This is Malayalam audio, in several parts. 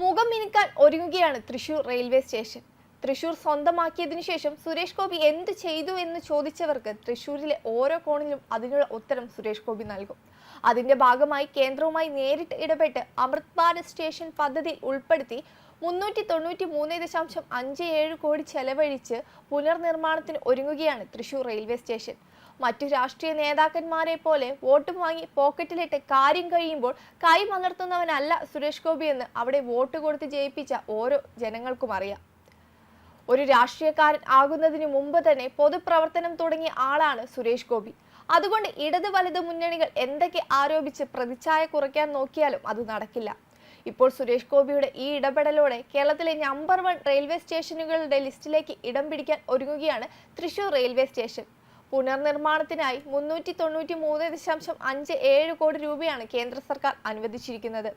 മുഖം മിനുക്കാൻ ഒരുങ്ങുകയാണ് തൃശൂർ റെയിൽവേ സ്റ്റേഷൻ. തൃശൂർ സ്വന്തമാക്കിയതിനു ശേഷം സുരേഷ് ഗോപി എന്ത് ചെയ്തു എന്ന് ചോദിച്ചവർക്ക് തൃശൂരിലെ ഓരോ കോണിലും അതിനുള്ള ഉത്തരം സുരേഷ് ഗോപി നൽകും. അതിന്റെ ഭാഗമായി കേന്ദ്രവുമായി നേരിട്ട് ഇടപെട്ട് അമൃത് ഭാരത് സ്റ്റേഷൻ പദ്ധതി ഉൾപ്പെടുത്തി മുന്നൂറ്റി തൊണ്ണൂറ്റി മൂന്ന് ദശാംശം അഞ്ച് ഏഴ് കോടി ചെലവഴിച്ച് പുനർനിർമ്മാണത്തിന് ഒരുങ്ങുകയാണ് തൃശൂർ റെയിൽവേ സ്റ്റേഷൻ. മറ്റു രാഷ്ട്രീയ നേതാക്കന്മാരെ പോലെ വോട്ട് വാങ്ങി പോക്കറ്റിലിട്ട് കാര്യം കഴിയുമ്പോൾ കൈ മലർത്തുന്നവനല്ല സുരേഷ് ഗോപി എന്ന് അവിടെ വോട്ട് കൊടുത്ത് ജയിപ്പിച്ച ഓരോ ജനങ്ങൾക്കും അറിയാം. ഒരു രാഷ്ട്രീയക്കാരൻ ആകുന്നതിന് മുമ്പ് തന്നെ പൊതുപ്രവർത്തനം തുടങ്ങിയ ആളാണ് സുരേഷ് ഗോപി. അതുകൊണ്ട് ഇടത് വലത് മുന്നണികൾ എന്തൊക്കെ ആരോപിച്ച് പ്രതിച്ഛായ കുറയ്ക്കാൻ നോക്കിയാലും അത് നടക്കില്ല. ഇപ്പോൾ സുരേഷ് ഗോപിയുടെ ഈ ഇടപെടലോടെ കേരളത്തിലെ നമ്പർ വൺ റെയിൽവേ സ്റ്റേഷനുകളുടെ ലിസ്റ്റിലേക്ക് ഇടം പിടിക്കാൻ ഒരുങ്ങുകയാണ് തൃശൂർ റെയിൽവേ സ്റ്റേഷൻ പുനർനിർമ്മാണത്തിനായി മുന്നൂറ്റി തൊണ്ണൂറ്റി മൂന്ന് ദശാംശം അഞ്ച് ഏഴ് കോടി രൂപയാണ് കേന്ദ്ര സർക്കാർ അനുവദിച്ചിരിക്കുന്നത്.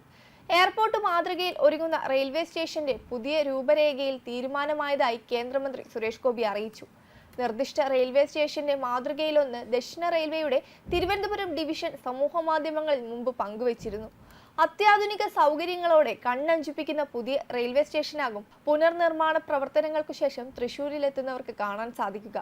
എയർപോർട്ട് മാതൃകയിൽ ഒരുങ്ങുന്ന റെയിൽവേ സ്റ്റേഷന്റെ പുതിയ രൂപരേഖയിൽ തീരുമാനമായതായി കേന്ദ്രമന്ത്രി സുരേഷ് ഗോപി അറിയിച്ചു. നിർദ്ദിഷ്ട റെയിൽവേ സ്റ്റേഷന്റെ മാതൃകയിലൊന്ന് ദക്ഷിണ റെയിൽവേയുടെ തിരുവനന്തപുരം ഡിവിഷൻ സമൂഹ മാധ്യമങ്ങളിൽ മുമ്പ് പങ്കുവച്ചിരുന്നു. അത്യാധുനിക സൗകര്യങ്ങളോടെ കണ്ണഞ്ചിപ്പിക്കുന്ന പുതിയ റെയിൽവേ സ്റ്റേഷനാകും പുനർനിർമ്മാണ പ്രവർത്തനങ്ങൾക്കു ശേഷം തൃശൂരിലെത്തുന്നവർക്ക് കാണാൻ സാധിക്കുക.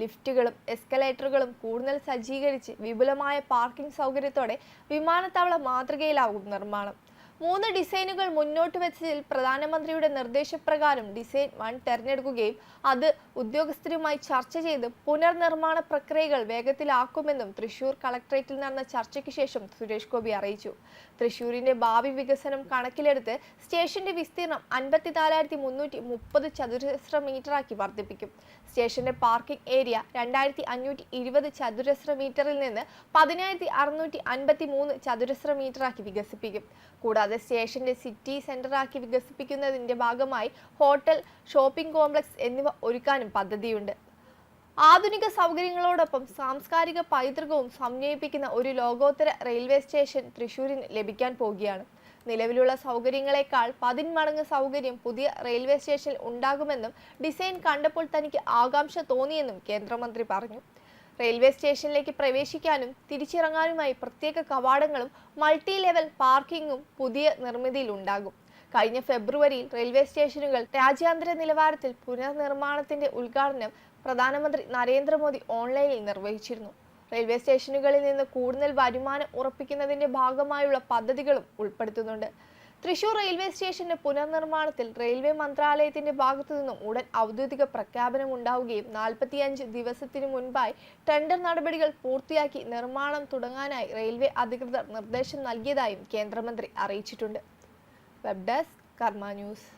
ലിഫ്റ്റുകളും എസ്കലേറ്ററുകളും കൂടുതൽ സജ്ജീകരിച്ച് വിപുലമായ പാർക്കിംഗ് സൗകര്യത്തോടെ വിമാനത്താവള മാതൃകയിലാകും നിർമ്മാണം. മൂന്ന് ഡിസൈനുകൾ മുന്നോട്ട് വെച്ചതിൽ പ്രധാനമന്ത്രിയുടെ നിർദ്ദേശപ്രകാരം ഡിസൈൻ വൺ തെരഞ്ഞെടുക്കുകയും അത് ഉദ്യോഗസ്ഥരുമായി ചർച്ച ചെയ്ത് പുനർനിർമ്മാണ പ്രക്രിയകൾ വേഗത്തിലാക്കുമെന്നും തൃശൂർ കളക്ടറേറ്റിൽ നടന്ന ചർച്ചയ്ക്ക് ശേഷം സുരേഷ് ഗോപി അറിയിച്ചു. തൃശൂരിന്റെ ഭാവി വികസനം കണക്കിലെടുത്ത് സ്റ്റേഷന്റെ വിസ്തീർണം അൻപത്തിനാലായിരത്തി മുന്നൂറ്റി മുപ്പത് ചതുരശ്ര മീറ്ററാക്കി വർദ്ധിപ്പിക്കും. സ്റ്റേഷന്റെ പാർക്കിംഗ് ഏരിയ രണ്ടായിരത്തി അഞ്ഞൂറ്റി ഇരുപത് ചതുരശ്ര മീറ്ററിൽ നിന്ന് പതിനായിരത്തി അറുന്നൂറ്റി അൻപത്തി മൂന്ന് ചതുരശ്ര മീറ്ററാക്കി വികസിപ്പിക്കും. കൂടാതെ സ്റ്റേഷന്റെ സിറ്റി സെന്ററാക്കി വികസിപ്പിക്കുന്നതിന്റെ ഭാഗമായി ഹോട്ടൽ ഷോപ്പിംഗ് കോംപ്ലക്സ് എന്നിവ ഒരുക്കാനും പദ്ധതിയുണ്ട്. ആധുനിക സൗകര്യങ്ങളോടൊപ്പം സാംസ്കാരിക പൈതൃകവും സംയോജിപ്പിക്കുന്ന ഒരു ലോകോത്തര റെയിൽവേ സ്റ്റേഷൻ തൃശൂരിന് ലഭിക്കാൻ പോകുകയാണ്. നിലവിലുള്ള സൗകര്യങ്ങളെക്കാൾ പതിന്മടങ്ങ് സൗകര്യം പുതിയ റെയിൽവേ സ്റ്റേഷനിൽ ഉണ്ടാകുമെന്നും ഡിസൈൻ കണ്ടപ്പോൾ തനിക്ക് ആകാംക്ഷ തോന്നിയെന്നും കേന്ദ്രമന്ത്രി പറഞ്ഞു. റെയിൽവേ സ്റ്റേഷനിലേക്ക് പ്രവേശിക്കാനും തിരിച്ചിറങ്ങാനുമായി പ്രത്യേക കവാടങ്ങളും മൾട്ടി ലെവൽ പാർക്കിങ്ങും പുതിയ നിർമ്മിതിയിൽ ഉണ്ടാകും കഴിഞ്ഞ ഫെബ്രുവരിയിൽ റെയിൽവേ സ്റ്റേഷനുകൾ രാജ്യാന്തര നിലവാരത്തിൽ പുനർനിർമ്മാണത്തിന്റെ ഉദ്ഘാടനം പ്രധാനമന്ത്രി നരേന്ദ്രമോദി ഓൺലൈനിൽ നിർവഹിച്ചിരുന്നു. റെയിൽവേ സ്റ്റേഷനുകളിൽ നിന്ന് കൂടുതൽ വരുമാനം ഉറപ്പിക്കുന്നതിന്റെ ഭാഗമായുള്ള പദ്ധതികളും ഉൾപ്പെടുത്തുന്നുണ്ട്. തൃശൂർ റെയിൽവേ സ്റ്റേഷന്റെ പുനർനിർമ്മാണത്തിൽ റെയിൽവേ മന്ത്രാലയത്തിന്റെ ഭാഗത്തു നിന്നും ഉടൻ ഔദ്യോഗിക പ്രഖ്യാപനം ഉണ്ടാവുകയും നാൽപ്പത്തിയഞ്ച് ദിവസത്തിനു മുൻപായി ടെൻഡർ നടപടികൾ പൂർത്തിയാക്കി നിർമ്മാണം തുടങ്ങാനായി റെയിൽവേ അധികൃതർ നിർദ്ദേശം നൽകിയതായും കേന്ദ്രമന്ത്രി അറിയിച്ചിട്ടുണ്ട്. Web desk Karma news.